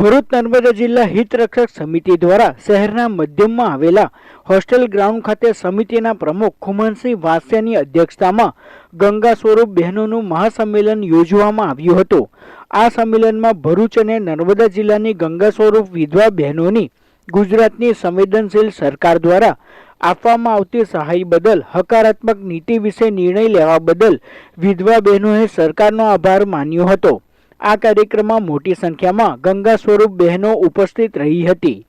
ભરૂચ નર્મદા જિલ્લા હિત રક્ષક સમિતિ દ્વારા શહેરના મધ્યમમાં આવેલા હોસ્ટેલ ગ્રાઉન્ડ ખાતે સમિતિના પ્રમુખ ખુમનસિંહ વાસિયાની અધ્યક્ષતામાં ગંગા સ્વરૂપ બહેનોનું મહાસંમેલન યોજવામાં આવ્યું હતું. આ સંમેલનમાં ભરૂચ અને નર્મદા જિલ્લાની ગંગા સ્વરૂપ વિધવા બહેનોની ગુજરાતની સંવેદનશીલ સરકાર દ્વારા આપવામાં આવતી સહાય બદલ, હકારાત્મક નીતિ વિશે નિર્ણય લેવા બદલ વિધવા બહેનોએ સરકારનો આભાર માન્યો હતો. આ કાર્યક્રમમાં મોટી સંખ્યામાં ગંગા સ્વરૂપ બહેનો ઉપસ્થિત રહી હતી.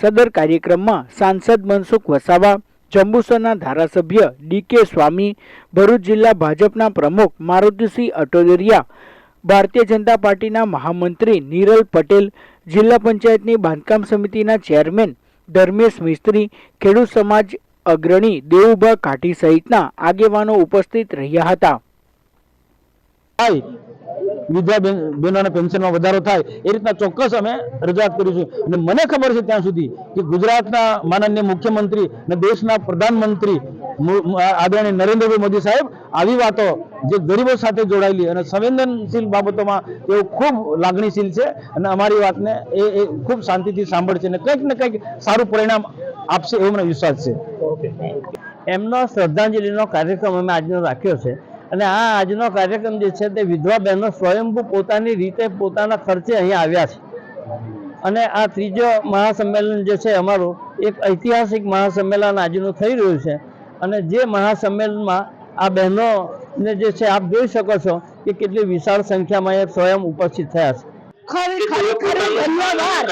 સદર કાર્યક્રમમાં સાંસદ મનસુખ વસાવા, જંબુસરના ધારાસભ્ય ડી કે સ્વામી, ભરૂચ જિલ્લા ભાજપના પ્રમુખ મારુતિસિંહ અટોદરિયા, ભારતીય જનતા પાર્ટીના મહામંત્રી નીરલ પટેલ, જિલ્લા પંચાયતની બાંધકામ સમિતિના ચેરમેન ધર્મેશ મિસ્ત્રી, ખેડૂત સમાજ અગ્રણી દેવુભા કાઠી સહિતના આગેવાનો ઉપસ્થિત રહ્યા હતા. વિધવા બહેનોના પેન્શનમાં વધારો થાય, એ રીતના ચોક્કસ અમે રજૂઆત કરીશું. અને મને ખબર છે ત્યાં સુધી કે ગુજરાતના માનનીય મુખ્યમંત્રી અને દેશના પ્રધાનમંત્રી આદરણીય નરેન્દ્રભાઈ મોદી સાહેબ આવી વાતો જે ગરીબો સાથે જોડાયેલી અને સંવેદનશીલ બાબતોમાં તેઓ ખૂબ લાગણીશીલ છે અને અમારી વાતને એ એ ખૂબ શાંતિથી સાંભળશે અને કંઈક ને કંઈક સારું પરિણામ આપશે એવો મને વિશ્વાસ છે. એમનો શ્રદ્ધાંજલિનો કાર્યક્રમ અમે આજનો રાખ્યો છે. અને આ આજનો કાર્યક્રમ જે છે તે વિધવા બહેનો સ્વયંભૂ પોતાની રીતે પોતાના ખર્ચે અહીંયા આવ્યા છે. અને આ ત્રીજો મહાસંમેલન જે છે અમારું એક ઐતિહાસિક મહાસંમેલન આજનું થઈ રહ્યું છે. અને જે મહાસંમેલનમાં આ બહેનોને જે છે આપ જોઈ શકો છો કે કેટલી વિશાળ સંખ્યામાં એ સ્વયં ઉપસ્થિત થયા છે. ખરી ખરી ખરી. ધન્યવાદ.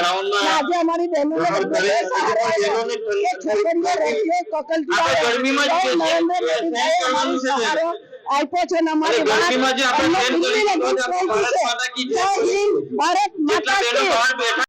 આજે અમારી બહેનોને છોકરીઓ રહેતી હોય કકલથી આવે. નરેન્દ્ર મોદીભાઈએ અમારો સહારો. આપ્યો છે અને અમારી વાત ભારત માતા